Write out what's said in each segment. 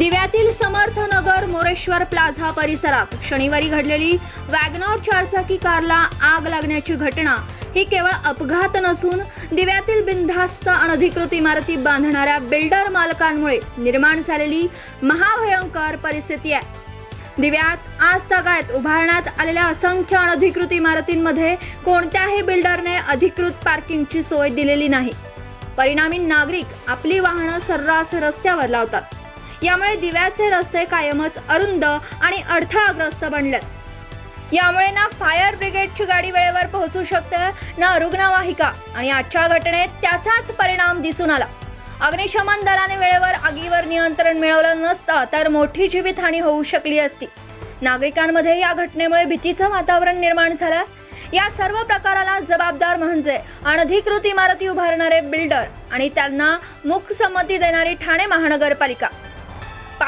दिव्यातील Samarth Nagar Moreshwar plaza परिसरात शनिवारी घडलेली वॅगनॉर चारचाकी कारला आग लागण्याची घटना. ही केवळ अपघात नसून दिव्यातील बिनधास्त अनधिकृत इमारती बांधणाऱ्या बिल्डर मालकांमुळे निर्माण झालेली महाभयंकर परिस्थिती आहे. दिव्यात आज तगायत उभारण्यात आलेल्या असंख्य अनधिकृत इमारतींमध्ये कोणत्याही बिल्डरने अधिकृत पार्किंगची सोय दिलेली नाही. परिणामी नागरिक आपली वाहनं सर्रास रस्त्यावर लावतात. यामुळे दिव्याचे रस्ते कायमच अरुंद आणि अडथळाग्रस्त बनलेत. यामुळे ना फायर ब्रिगेडची गाडी वेळेवर पोहोचू शकते ना रुग्णवाहिका. आणि आजच्या घटनेत त्याचाच परिणाम दिसून आला. अग्निशमन दलाने वेळेवर आगीवर नियंत्रण मिळवलं नसतं तर मोठी जीवितहानी होऊ शकली असती. नागरिकांमध्ये या घटनेमुळे भीतीचं वातावरण निर्माण झालं या सर्व प्रकाराला जबाबदार म्हणजे अनधिकृत इमारती उभारणारे बिल्डर आणि त्यांना मूकसंमती देणारी ठाणे महानगरपालिका.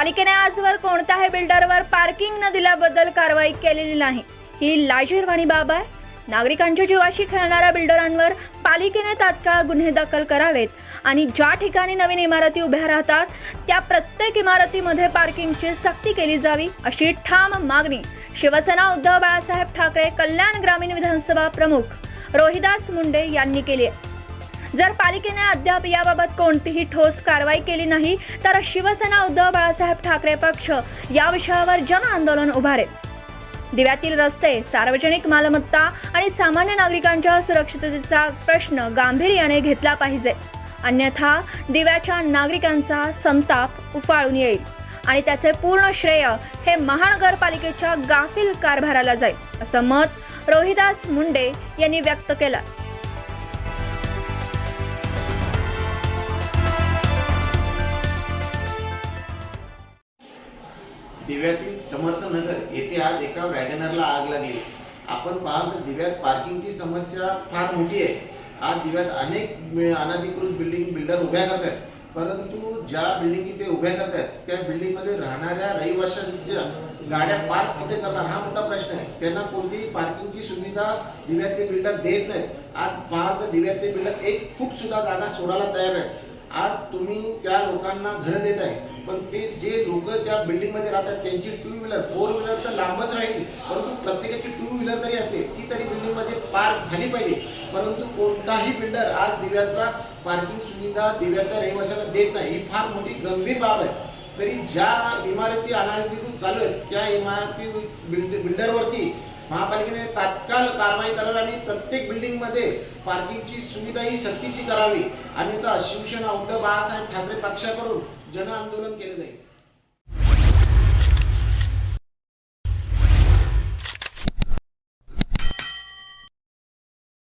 पालिकेने आजवर कोणत्याही बिल्डरवर पार्किंग न दिल्याबद्दल कारवाई केलेली नाही. ही लाजीरवाणी बाब आहे. नागरिकांच्या जीवाशी खेळणाऱ्या बिल्डरांवर पालिकेने तात्काळ गुन्हे दाखल करावेत आणि ज्या ठिकाणी नवीन इमारती उभ्या राहतात त्या प्रत्येक इमारतीमध्ये पार्किंगची सक्ती केली जावी अशी ठाम मागणी शिवसेना उद्धव बाळासाहेब ठाकरे कल्याण ग्रामीण विधानसभा प्रमुख रोहिदास मुंडे यांनी केली आहे. जर पालिकेने अद्याप याबाबत कोणतीही ठोस कारवाई केली नाही तर शिवसेना उद्धव बाळासाहेब ठाकरे पक्ष या विषयावर जन आंदोलन उभारेल. दिव्यातील रस्ते सार्वजनिक मालमत्ता आणि सामान्य नागरिकांच्या सुरक्षिततेचा प्रश्न गांभीर्याने घेतला पाहिजे. अन्यथा दिव्याच्या नागरिकांचा संताप उफाळून येईल आणि त्याचे पूर्ण श्रेय हे महानगरपालिकेच्या गाफील कारभाराला जाईल असं मत रोहिदास मुंडे यांनी व्यक्त केलं. दिव्यातील समर्थ नगर येथे आज एका वॅगनरला आग लागली. आपण पाहाल तर दिव्यात पार्किंगची समस्या फार मोठी आहे. आज दिव्यात अनेक अनाधिकृत अनधिकृत बिल्डिंग बिल्डर उभ्या करतात. परंतु ज्या बिल्डिंग ते उभ्या करतात त्या बिल्डिंगमध्ये राहणाऱ्या रहिवाशांच्या गाड्या पार्क कुठे करणार? हा मोठा प्रश्न आहे. त्यांना कोणतीही पार्किंगची सुविधा दिव्यातले बिल्डर देत नाहीत. आज पाहाल तर दिव्यातले बिल्डर एक फूट सुद्धा जागा सोडायला तयार आहे आज तुम्ही त्या लोकांना घरं देत आहे पण ते जे लोक त्या बिल्डिंगमध्ये राहतात त्यांची टू व्हीलर फोर व्हीलर तर लांबच राहील परंतु प्रत्येकाची टू व्हीलर तरी असते ती तरी बिल्डिंगमध्ये पार्क झाली पाहिजे. परंतु कोणताही बिल्डर आज दिव्यातला पार्किंग सुविधा दिव्यातल्या रहिवाशांना देत नाही ही फार मोठी गंभीर बाब आहे. तरी ज्या इमारती अनाधिकृत चालू आहेत त्या इमारती बिल्ड बिल्डरवरती महापालिकेने तात्काळ कारवाई करावी आणि प्रत्येक बिल्डिंगमध्ये पार्किंगची सुविधा ही सक्तीची करावी. अन्यथा शिवसेना उद्धव बाळासाहेब ठाकरे पक्षाकडून जन आंदोलन केले जाईल.